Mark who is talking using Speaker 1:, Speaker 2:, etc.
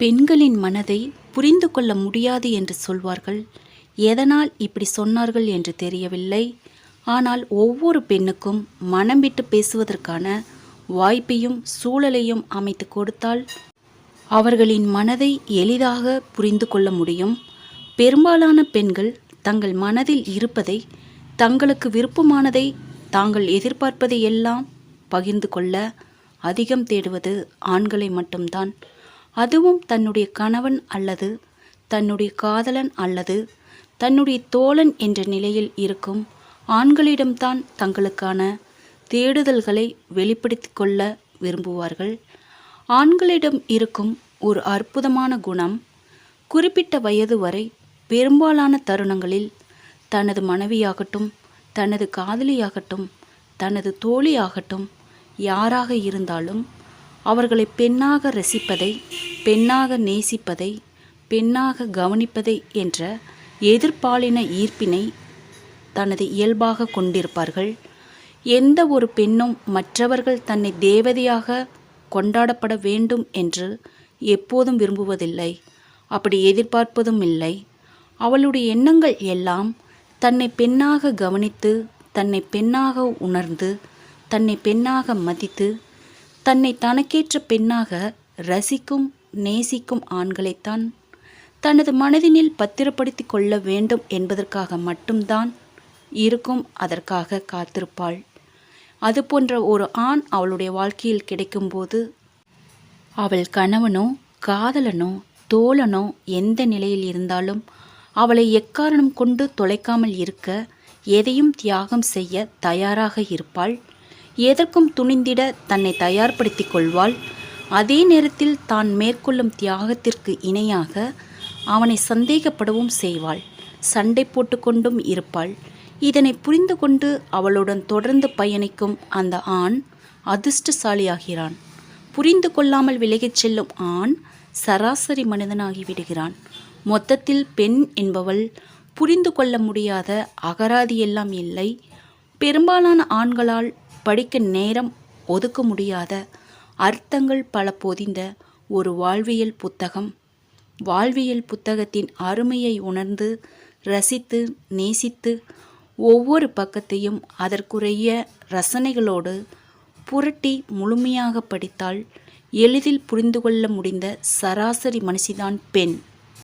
Speaker 1: பெண்களின் மனதை புரிந்து கொள்ள முடியாது என்று சொல்வார்கள். எதனால் இப்படி சொன்னார்கள் என்று தெரியவில்லை. ஆனால் ஒவ்வொரு பெண்ணுக்கும் மனம் விட்டு பேசுவதற்கான வாய்ப்பையும் சூழலையும் அமைத்து கொடுத்தால் அவர்களின் மனதை எளிதாக புரிந்து கொள்ள முடியும். பெரும்பாலான பெண்கள் தங்கள் மனதில் இருப்பதை தங்களுக்கு விருப்பமானதை தாங்கள் எதிர்பார்ப்பதை எல்லாம் பகிர்ந்து கொள்ள அதிகம் தேடுவது ஆண்களை மட்டும்தான். அதுவும் தன்னுடைய கணவன் அல்லது தன்னுடைய காதலன் அல்லது தன்னுடைய தோழன் என்ற நிலையில் இருக்கும் ஆண்களிடம்தான் தங்களுக்கான தேடுதல்களை வெளிப்படுத்தி கொள்ள விரும்புவார்கள். ஆண்களிடம் இருக்கும் ஒரு அற்புதமான குணம் குறிப்பிட்ட வயது வரை பெரும்பாலான தருணங்களில் தனது மனைவியாகட்டும் தனது காதலியாகட்டும் தனது தோழியாகட்டும் யாராக இருந்தாலும் அவர்களை பெண்ணாக ரசிப்பதை பெண்ணாக நேசிப்பதை பெண்ணாக கவனிப்பதை என்ற எதிர்ப்பாலின ஈர்ப்பினை தனது இயல்பாக கொண்டிருப்பார்கள். எந்த ஒரு பெண்ணும் மற்றவர்கள் தன்னை தேவதையாக கொண்டாடப்பட வேண்டும் என்று எப்போதும் விரும்புவதில்லை. அப்படி எதிர்பார்ப்பதும் இல்லை. அவளுடைய எண்ணங்கள் எல்லாம் தன்னை பெண்ணாக கவனித்து தன்னை பெண்ணாக உணர்ந்து தன்னை பெண்ணாக மதித்து தன்னை தனக்கேற்ற பெண்ணாக ரசிக்கும் நேசிக்கும் ஆண்களைத்தான் தனது மனதினில் பத்திரப்படுத்தி கொள்ள வேண்டும் என்பதற்காக மட்டும்தான் இருக்கும் அதற்காக காத்திருப்பாள். அது போன்ற ஒரு ஆண் அவளுடைய வாழ்க்கையில் கிடைக்கும்போது அவள் கணவனோ காதலனோ தோழனோ எந்த நிலையில் இருந்தாலும் அவளை எக்காரணம் கொண்டு தொலைக்காமல் இருக்க எதையும் தியாகம் செய்ய தயாராக இருப்பாள். எதற்கும் துணிந்திட தன்னை தயார்படுத்தி கொள்வாள். அதே நேரத்தில் தான் மேற்கொள்ளும் தியாகத்திற்கு இணையாக அவனை சந்தேகப்படவும் செய்வாள். சண்டை போட்டுக்கொண்டும் இருப்பாள். இதனை புரிந்து கொண்டு அவளுடன் தொடர்ந்து பயணிக்கும் அந்த ஆண் அதிர்ஷ்டசாலியாகிறான். புரிந்து கொள்ளாமல் விலகிச் செல்லும் ஆண் சராசரி மனிதனாகி விடுகிறான். மொத்தத்தில் பெண் என்பவள் புரிந்து கொள்ள முடியாத அகராதியெல்லாம் இல்லை. பெரும்பாலான ஆண்களால் படிக்க நேரம் ஒதுக்க முடியாத அர்த்தங்கள் பல பொதிந்த ஒரு வாழ்வியல் புத்தகம். வாழ்வியல் புத்தகத்தின் அருமையை உணர்ந்து ரசித்து நேசித்து ஒவ்வொரு பக்கத்தையும் அதற்குரிய ரசனைகளோடு புரட்டி முழுமையாக படித்தால் எளிதில் புரிந்து கொள்ள முடிந்த சராசரி மனுஷிதான் பெண்.